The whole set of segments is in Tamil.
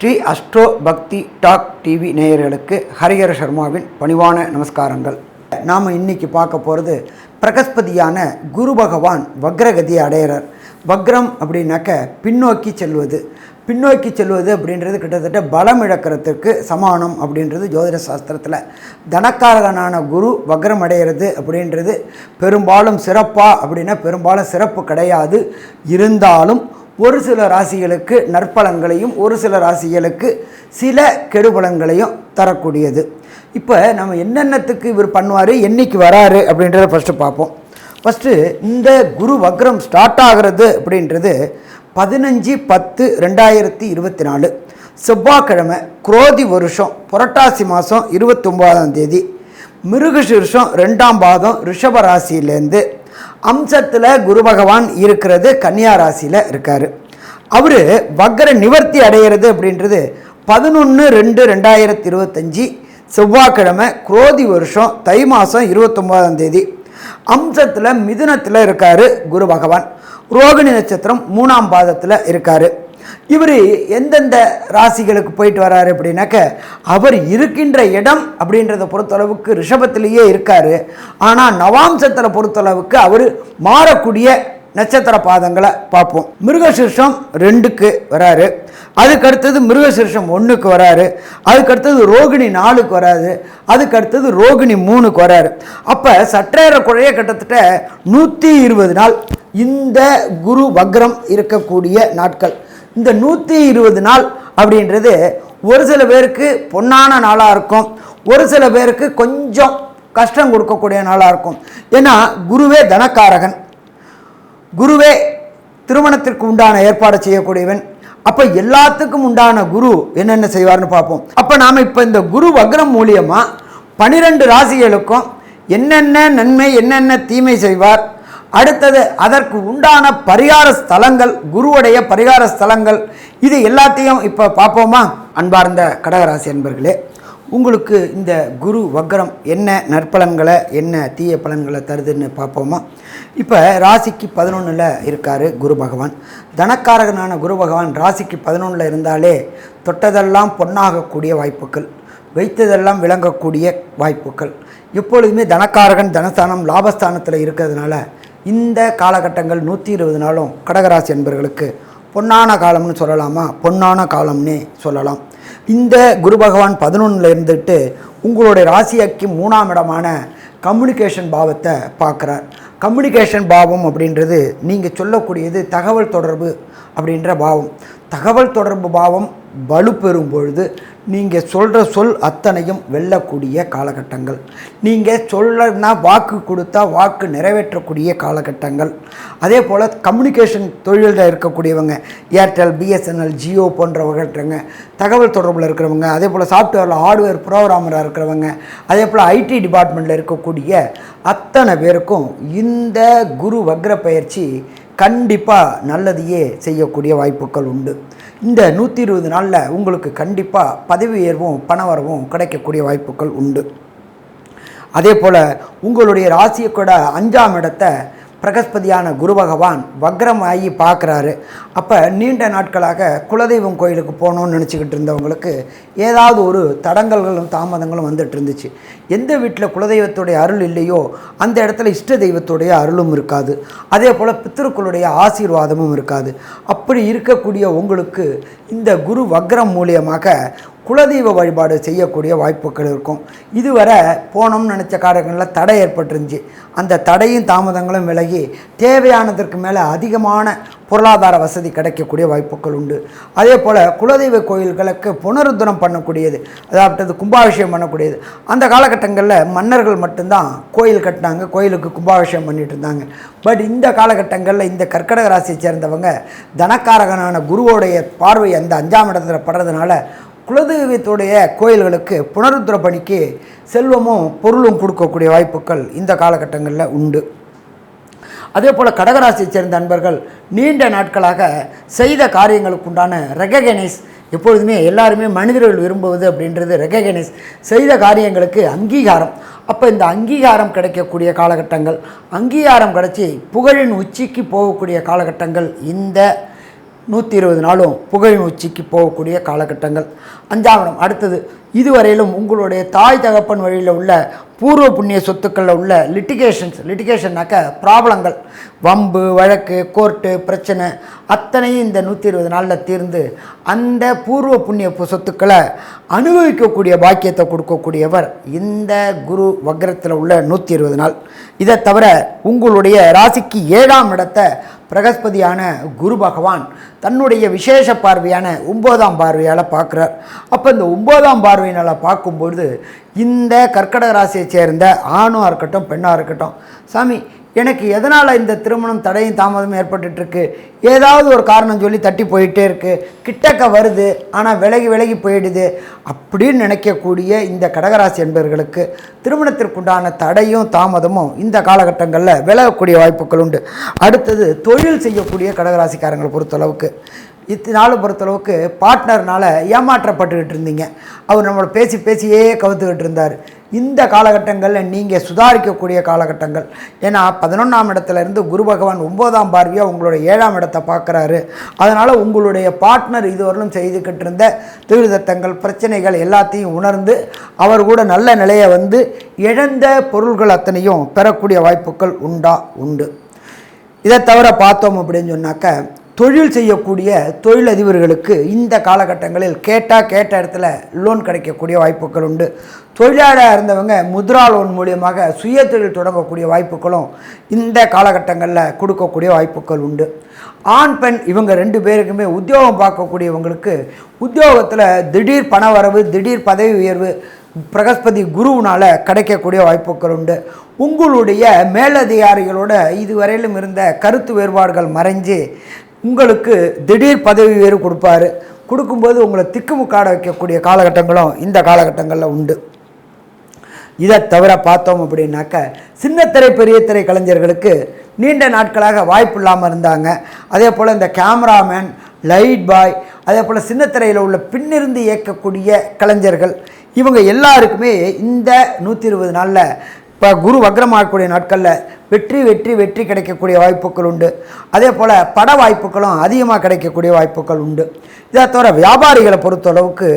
Shri astro Bhakti talk TV நேயர்களுக்கு ஹரிஹர சர்மாவின் பணிவான நமஸ்காரங்கள். நாம் இன்னைக்கு பார்க்க போகிறது பிரகஸ்பதியான குரு பகவான் வக்ரகதியை அடையிறார். வக்ரம் அப்படின்னாக்க பின்னோக்கி செல்வது. பின்னோக்கி செல்வது அப்படின்றது கிட்டத்தட்ட பலம் இழக்கிறதுக்கு சமானம் அப்படின்றது ஜோதிட சாஸ்திரத்தில். தனக்காரகனான குரு வக்ரம் அடைகிறது அப்படின்றது பெரும்பாலும் சிறப்பாக அப்படின்னா பெரும்பாலும் சிறப்பு கிடையாது. இருந்தாலும் ஒரு சில ராசிகளுக்கு நற்பலன்களையும் ஒரு சில ராசிகளுக்கு சில கெடுபலன்களையும் தரக்கூடியது. இப்போ நம்ம என்னென்னத்துக்கு இவர் பண்ணுவார் என்னைக்கு வராரு அப்படின்றத ஃபஸ்ட்டு பார்ப்போம். ஃபஸ்ட்டு இந்த குரு வக்ரம் ஸ்டார்ட் ஆகிறது அப்படின்றது பதினஞ்சு பத்து ரெண்டாயிரத்தி இருபத்தி நாலு. செவ்வாய்க்கிழமை குரோதி வருஷம் புரட்டாசி மாதம் இருபத்தொம்போதாம் தேதி. மிருகசீர்ஷம் ரெண்டாம் பாதம் ரிஷபராசியிலேருந்து அம்சத்தில் குரு பகவான் இருக்கிறது கன்னியா ராசியில் இருக்கார். அவர் வக்கர நிவர்த்தி அடைகிறது அப்படின்றது பதினொன்று ரெண்டு ரெண்டாயிரத்தி இருபத்தஞ்சி செவ்வாய்க்கிழமை குரோதி வருஷம் தை மாதம் இருபத்தொம்போதாம் தேதி. அம்சத்தில் மிதுனத்தில் இருக்கார் குரு பகவான். ரோகிணி நட்சத்திரம் மூணாம் பாதத்தில் இருக்கார். இவர் எந்தெந்த ராசிகளுக்கு போயிட்டு வராரு அப்படின்னாக்க அவர் இருக்கின்ற இடம் அப்படின்றத பொறுத்தளவுக்கு ரிஷபத்திலேயே இருக்கார். ஆனால் நவாம்சத்தில் பொறுத்தளவுக்கு அவர் மாறக்கூடிய நட்சத்திர பாதங்களை பார்ப்போம். மிருகசீர்ஷம் ரெண்டுக்கு வராரு. அதுக்கு அடுத்தது மிருகசீர்ஷம் ஒன்றுக்கு வராரு. அதுக்கு அடுத்தது ரோகிணி நாலுக்கு வராது அதுக்கு அடுத்தது ரோகிணி மூணுக்கு வராரு. அப்போ சற்றேற குறைய கிட்டத்தட்ட நூற்றி இருபது நாள் இந்த குரு வக்ரம் இருக்கக்கூடிய நாட்கள். இந்த நூற்றி இருபது நாள் அப்படின்றது ஒரு சில பேருக்கு பொன்னான நாளாக இருக்கும். ஒரு சில பேருக்கு கொஞ்சம் கஷ்டம் கொடுக்கக்கூடிய நாளாக இருக்கும். ஏன்னா குருவே தனக்காரகன். குருவே திருமணத்திற்கு உண்டான ஏற்பாடு செய்யக்கூடியவன். அப்போ எல்லாத்துக்கும் உண்டான குரு என்னென்ன செய்வார்னு பார்ப்போம். அப்போ நாம் இப்போ இந்த குரு வக்ரம் மூலியமாக பனிரெண்டு ராசிகளுக்கும் என்னென்ன நன்மை என்னென்ன தீமை செய்வார் அடுத்தது அதற்கு உண்டான பரிகார ஸ்தலங்கள் குருவுடைய பரிகார ஸ்தலங்கள். இது எல்லாத்தையும் இப்போ பார்ப்போமா? அன்பார்ந்த கடகராசி அன்பர்களே உங்களுக்கு இந்த குரு வக்ரம் என்ன நற்பலன்களை என்ன தீய பலன்களை தருதுன்னு பார்ப்போமா? இப்போ ராசிக்கு பதினொன்றில் இருக்கார் குரு பகவான். தனக்காரகனான குரு பகவான் ராசிக்கு பதினொன்றில் இருந்தாலே தொட்டதெல்லாம் பொன்னாகக்கூடிய வாய்ப்புகள் வைத்ததெல்லாம் விளங்கக்கூடிய வாய்ப்புகள். எப்பொழுதுமே தனக்காரகன் தனஸ்தானம் லாபஸ்தானத்தில் இருக்கிறதுனால இந்த காலகட்டங்கள் நூற்றி இருபது நாளும் கடகராசி என்பர்களுக்கு பொன்னான காலம்னு சொல்லலாமா? பொன்னான காலம்னே சொல்லலாம். இந்த குரு பகவான் பதினொன்றில் இருந்துட்டு உங்களுடைய ராசியாக்கி மூணாம் இடமான கம்யூனிகேஷன் பாவத்தை பார்க்குறார். கம்யூனிகேஷன் பாவம் அப்படின்றது நீங்கள் சொல்லக்கூடியது தகவல் தொடர்பு அப்படின்ற பாவம். தகவல் தொடர்பு பாவம் வலுப்பெறும் பொழுது நீங்கள் சொல்கிற சொல் அத்தனையும் வெல்லக்கூடிய காலகட்டங்கள். நீங்கள் சொல்லனா வாக்கு கொடுத்தா வாக்கு நிறைவேற்றக்கூடிய காலகட்டங்கள். அதே போல் கம்யூனிகேஷன் தொழிலில் இருக்கக்கூடியவங்க ஏர்டெல் பிஎஸ்என்எல் ஜியோ போன்றவங்க தகவல் தொடர்பில் இருக்கிறவங்க அதே போல் சாஃப்ட்வேரில் ஹார்ட்வேர் ப்ரோக்ராமராக இருக்கிறவங்க அதே போல் ஐடி டிபார்ட்மெண்ட்டில் இருக்கக்கூடிய அத்தனை பேருக்கும் இந்த குரு வக்ர பயிற்சி கண்டிப்பாக நல்லதையே செய்யக்கூடிய வாய்ப்புகள் உண்டு. இந்த நூற்றி இருபது நாளில் உங்களுக்கு கண்டிப்பாக பதவி உயர்வும் பணவரவும் கிடைக்கக்கூடிய வாய்ப்புகள் உண்டு. அதே போல் உங்களுடைய ராசியை கூட அஞ்சாம் இடத்தை பிரகஸ்பதியான குரு பகவான் வக்ரம் ஆகி பார்க்குறாரு. அப்போ நீண்ட நாட்களாக குலதெய்வம் கோயிலுக்கு போகணும்னு நினச்சிக்கிட்டு இருந்தவங்களுக்கு ஏதாவது ஒரு தடங்கல்களும் தாமதங்களும் வந்துட்டு இருந்துச்சு. எந்த வீட்டில் குலதெய்வத்துடைய அருள் இல்லையோ அந்த இடத்துல இஷ்ட தெய்வத்துடைய அருளும் இருக்காது. அதே போல் பித்திருக்களுடைய ஆசீர்வாதமும் இருக்காது. அப்படி இருக்கக்கூடிய உங்களுக்கு இந்த குரு வக்ரம் மூலியமாக குலதெய்வ வழிபாடு செய்யக்கூடிய வாய்ப்புகள் இருக்கும். இதுவரை போனோம்னு நினச்ச காலங்களில் தடை ஏற்பட்டுருந்துச்சு. அந்த தடையும் தாமதங்களும் விலகி தேவையானதற்கு மேலே அதிகமான பொருளாதார வசதி கிடைக்கக்கூடிய வாய்ப்புகள் உண்டு. அதே போல் குலதெய்வ கோயில்களுக்கு புனருத்தரம் பண்ணக்கூடியது அதாவது கும்பாபிஷேகம் பண்ணக்கூடியது. அந்த காலகட்டங்களில் மன்னர்கள் மட்டும்தான் கோயில் கட்டினாங்க கோயிலுக்கு கும்பாபிஷேகம் பண்ணிட்டு இருந்தாங்க. பட் இந்த காலகட்டங்களில் இந்த கர்க்கடக ராசியை சேர்ந்தவங்க தனக்காரகனான குருவோடைய பார்வை அந்த அஞ்சாம் இடத்துல படுறதுனால குலதெய்வத்துடைய கோயில்களுக்கு புனருத்திர பணிக்கு செல்வமும் பொருளும் கொடுக்கக்கூடிய வாய்ப்புகள் இந்த காலகட்டங்களில் உண்டு. அதே போல் கடகராசியை சேர்ந்த நண்பர்கள் நீண்ட நாட்களாக செய்த காரியங்களுக்குண்டான ரெககனைஸ் எப்பொழுதுமே எல்லாருமே மனிதர்கள் விரும்புவது அப்படின்றது ரெககனைஸ். செய்த காரியங்களுக்கு அங்கீகாரம். அப்போ இந்த அங்கீகாரம் கிடைக்கக்கூடிய காலகட்டங்கள் அங்கீகாரம் கிடைச்சி புகழின் உச்சிக்கு போகக்கூடிய காலகட்டங்கள் இந்த நூற்றி இருபது நாளும் புகழின் உச்சிக்கு போகக்கூடிய காலகட்டங்கள். அஞ்சாவணம் அடுத்தது இதுவரையிலும் உங்களுடைய தாய் தகப்பன் வழியில் உள்ள பூர்வ புண்ணிய சொத்துக்களில் உள்ள லிட்டிகேஷன்ஸ் லிட்டிகேஷன்னாக்க ப்ராப்ளங்கள். வம்பு வழக்கு கோர்ட்டு பிரச்சனை அத்தனையும் இந்த நூற்றி இருபது நாளில் தீர்ந்து அந்த பூர்வ புண்ணிய பு- சொத்துக்களை அனுபவிக்கக்கூடிய பாக்கியத்தை கொடுக்கக்கூடியவர் இந்த குரு வக்ரத்தில் உள்ள நூற்றி இருபது நாள். இதை தவிர உங்களுடைய ராசிக்கு ஏழாம் இடத்தை பிரகஸ்பதியான குரு பகவான் தன்னுடைய விசேஷ பார்வையான ஒம்போதாம் பார்வையால் பார்க்குறார். அப்போ இந்த ஒம்போதாம் பார்வையினால் பார்க்கும்பொழுது இந்த கர்க்கடக ராசியை சேர்ந்த ஆணும் இருக்கட்டும் பெண்ணாக இருக்கட்டும் சாமி எனக்கு எதனால் இந்த திருமணம் தடையும் தாமதமும் ஏற்பட்டுட்டுருக்கு? ஏதாவது ஒரு காரணம் சொல்லி தட்டி போயிட்டே இருக்குது கிட்டக்க வருது ஆனால் விலகி விலகி போயிடுது. அப்படின்னு நினைக்கக்கூடிய இந்த கடகராசி என்பவர்களுக்கு திருமணத்திற்குண்டான தடையும் தாமதமும் இந்த காலகட்டங்களில் விலகக்கூடிய வாய்ப்புகள் உண்டு. அடுத்தது தொழில் செய்யக்கூடிய கடகராசிக்காரங்களை பொறுத்தளவுக்கு. இத்தனால பொறுத்தளவுக்கு பார்ட்னர்னால் ஏமாற்றப்பட்டுக்கிட்டு இருந்தீங்க. அவர் நம்மளை பேசி பேசியே கவுத்துக்கிட்டு இருந்தார். இந்த காலகட்டங்களில் நீங்கள் சுதாரிக்கக்கூடிய காலகட்டங்கள். ஏன்னா பதினொன்றாம் இடத்துல இருந்து குரு பகவான் ஒம்போதாம் பார்வையாக உங்களுடைய ஏழாம் இடத்தை பார்க்குறாரு. அதனால் உங்களுடைய பார்ட்னர் இதுவரையிலும் செய்துக்கிட்டு இருந்த தீர்தத்தங்கள் பிரச்சனைகள் எல்லாத்தையும் உணர்ந்து அவர் கூட நல்ல நிலையை வந்து இழந்த பொருள்கள் அத்தனையும் பெறக்கூடிய வாய்ப்புகள் உண்டா? உண்டு. இதை தவிர பார்த்தோம் அப்படின்னு சொன்னாக்க தொழில் செய்யக்கூடிய தொழிலதிபர்களுக்கு இந்த காலகட்டங்களில் கேட்டால் கேட்ட இடத்துல லோன் கிடைக்கக்கூடிய வாய்ப்புகள் உண்டு. தொழிலாளராக இருந்தவங்க முத்ரா லோன் மூலியமாக சுய தொழில் தொடங்கக்கூடிய வாய்ப்புகளும் இந்த காலகட்டங்களில் கொடுக்கக்கூடிய வாய்ப்புகள் உண்டு. ஆண் பெண் இவங்க ரெண்டு பேருக்குமே உத்தியோகம் பார்க்கக்கூடியவங்களுக்கு உத்தியோகத்தில் திடீர் பணவரவு திடீர் பதவி உயர்வு பிரகஸ்பதி குருவினால் கிடைக்கக்கூடிய வாய்ப்புகள் உண்டு. உங்களுடைய மேலதிகாரிகளோட இதுவரையிலும் இருந்த கருத்து வேறுபாடுகள் மறைஞ்சு உங்களுக்கு திடீர் பதவி உயர்வு கொடுப்பாரு. கொடுக்கும்போது உங்களை திக்குமுக்காட வைக்கக்கூடிய காலகட்டங்களும் இந்த காலகட்டங்களில் உண்டு. இதை தவிர பார்த்தோம் அப்படின்னாக்க சின்னத்திரை பெரிய திரை கலைஞர்களுக்கு நீண்ட நாட்களாக வாய்ப்பு இல்லாமல் இருந்தாங்க. அதே போல் இந்த கேமராமேன் லைட் பாய் அதே போல் சின்னத்திரையில் உள்ள பின்னிருந்து இயக்கக்கூடிய கலைஞர்கள் இவங்க எல்லாருக்குமே இந்த நூற்றி இருபது நாளில் இப்போ குரு வக்ரமாகக்கூடிய நாட்களில் வெற்றி வெற்றி வெற்றி கிடைக்கக்கூடிய வாய்ப்புகள் உண்டு. அதே போல் பட வாய்ப்புகளும் அதிகமாக கிடைக்கக்கூடிய வாய்ப்புகள் உண்டு. இதை தவிர வியாபாரிகளை பொறுத்தளவுக்கு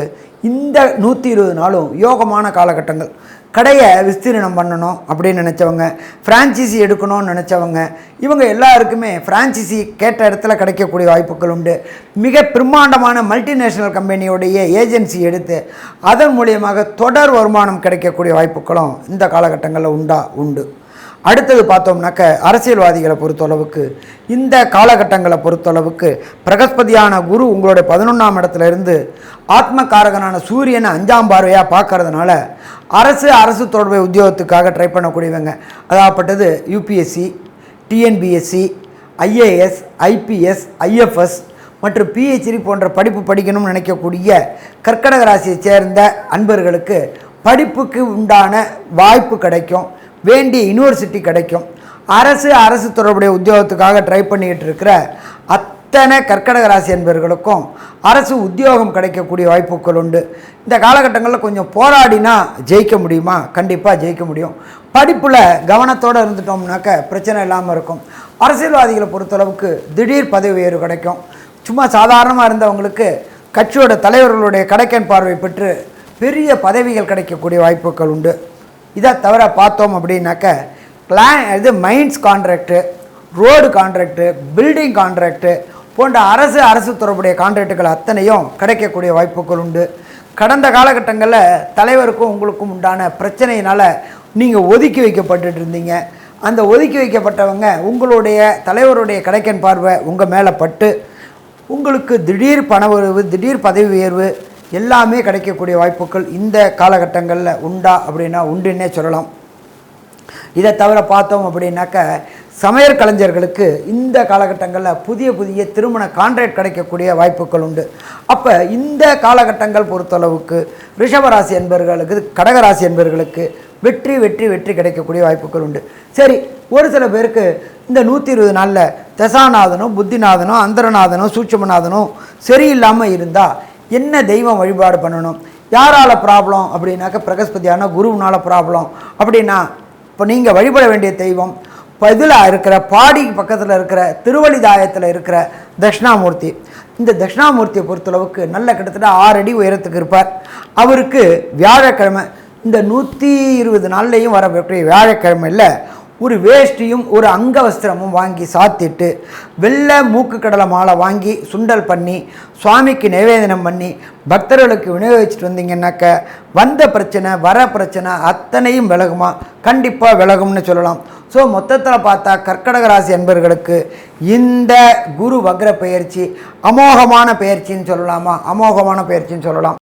இந்த நூற்றி இருபது நாளும் யோகமான காலகட்டங்கள். கடையை விஸ்தீரணம் பண்ணணும் அப்படின்னு நினச்சவங்க ஃப்ரான்ச்சைசி எடுக்கணும்னு நினச்சவங்க இவங்க எல்லாருக்குமே ஃப்ரான்ச்சைசி கேட்ட இடத்துல கிடைக்கக்கூடிய வாய்ப்புகள் உண்டு. மிக பிரம்மாண்டமான மல்டிநேஷ்னல் கம்பெனியோடைய ஏஜென்சி எடுத்து அதன் மூலியமாக தொடர் வருமானம் கிடைக்கக்கூடிய வாய்ப்புகளும் இந்த காலகட்டங்களில் உண்டா? உண்டு. அடுத்தது பார்த்தோம்னாக்க அரசியல்வாதிகளை பொறுத்தளவுக்கு இந்த காலகட்டங்களை பொறுத்தளவுக்கு பிரகஸ்பதியான குரு உங்களுடைய பதினொன்றாம் இடத்துல இருந்து ஆத்மகாரகனான சூரியனை அஞ்சாம் பார்வையாக பார்க்கறதுனால அரசு அரசு தொடர்பு உத்தியோகத்துக்காக ட்ரை பண்ணக்கூடியவங்க. அதாகப்பட்டது UPSC TNPSC IAS IPS IFS மற்றும் பிஹெச்டி போன்ற படிப்பு படிக்கணும்னு நினைக்கக்கூடிய கர்க்கடக ராசியை சேர்ந்த அன்பர்களுக்கு படிப்புக்கு உண்டான வாய்ப்பு கிடைக்கும். வேண்டிய யூனிவர்சிட்டி கிடைக்கும். அரசு அரசு தொடர்புடைய உத்தியோகத்துக்காக ட்ரை பண்ணிக்கிட்டு இருக்கிற அத் அத்தனை கர்க்கடக ராசி என்பவர்களுக்கும் அரசு உத்தியோகம் கிடைக்கக்கூடிய வாய்ப்புகள் உண்டு. இந்த காலகட்டங்களில் கொஞ்சம் போராடினா ஜெயிக்க முடியுமா? கண்டிப்பாக ஜெயிக்க முடியும். படிப்பில் கவனத்தோடு இருந்துட்டோம்னாக்க பிரச்சனை இல்லாமல் இருக்கும். அரசியல்வாதிகளை பொறுத்தளவுக்கு திடீர் பதவி உயர்வு கிடைக்கும். சும்மா சாதாரணமாக இருந்தவங்களுக்கு கட்சியோட தலைவர்களுடைய கடைக்கன் பார்வை பெற்று பெரிய பதவிகள் கிடைக்கக்கூடிய வாய்ப்புகள் உண்டு. இதை தவிர பார்த்தோம் அப்படின்னாக்க பிளான் இது mines contract road contract building contract போன்ற அரசு அரசு தொடர்புடைய கான்ட்ராக்டுகள் அத்தனையும் கிடைக்கக்கூடிய வாய்ப்புகள் உண்டு. கடந்த காலகட்டங்களில் தலைவருக்கும் உங்களுக்கும் உண்டான பிரச்சனையினால் நீங்கள் ஒதுக்கி வைக்கப்பட்டு இருந்தீங்க. அந்த ஒதுக்கி வைக்கப்பட்டவங்க உங்களுடைய தலைவருடைய கடைக்கன் பார்வை உங்கள் மேலே பட்டு உங்களுக்கு திடீர் பண உயர்வு திடீர் பதவி உயர்வு எல்லாமே கிடைக்கக்கூடிய வாய்ப்புகள் இந்த காலகட்டங்களில் உண்டா அப்படின்னா உண்டுன்னே சொல்லலாம். இதை தவிர பார்த்தோம் அப்படின்னாக்க சமையல் கலைஞர்களுக்கு இந்த காலகட்டங்களில் புதிய புதிய திருமண கான்ட்ராக்ட் கிடைக்கக்கூடிய வாய்ப்புகள் உண்டு. அப்போ இந்த காலகட்டங்கள் பொறுத்தளவுக்கு ரிஷபராசி என்பவர்களுக்கு கடகராசி என்பவர்களுக்கு வெற்றி வெற்றி வெற்றி கிடைக்கக்கூடிய வாய்ப்புகள் உண்டு. சரி ஒரு சில பேருக்கு இந்த நூற்றி இருபது நாளில் தசாநாதனும் புத்திநாதனும் அந்தரநாதனும் சூட்சமநாதனும் சரியில்லாமல் இருந்தால் என்ன தெய்வம் வழிபாடு பண்ணணும்? யாரால் ப்ராப்ளம் அப்படின்னாக்க பிரகஸ்பதியான குருவினால ப்ராப்ளம் அப்படின்னா இப்போ நீங்கள் வழிபட வேண்டிய தெய்வம் இதில் இருக்கிற பாடி பக்கத்தில் இருக்கிற திருவழிதாயத்தில் இருக்கிற தட்சிணாமூர்த்தி. இந்த தட்சிணாமூர்த்தியை பொறுத்தளவுக்கு நல்ல கிட்டத்தட்ட ஆறு அடி உயரத்துக்கு இருப்பார். அவருக்கு வியாழக்கிழமை இந்த நூற்றி இருபது நாள்லேயும் வரக்கூடிய வியாழக்கிழமையில் ஒரு வேஷ்டியும் ஒரு அங்கவஸ்திரமும் வாங்கி சாத்திட்டு வெள்ளை மூக்கு கடலை மாலை வாங்கி சுண்டல் பண்ணி சுவாமிக்கு நிவேதனம் பண்ணி பக்தர்களுக்கு விநியோகிச்சுட்டு வந்தீங்கன்னாக்க வந்த பிரச்சனை வர பிரச்சனை அத்தனையும் விலகுமா? கண்டிப்பாக விலகும்னு சொல்லலாம். ஸோ மொத்தத்தில் பார்த்தா கர்க்கடக ராசி என்பவர்களுக்கு இந்த குரு வக்ர பயிற்சி அமோகமான பயிற்சின்னு சொல்லலாமா? அமோகமான பயிற்சின்னு சொல்லலாம்.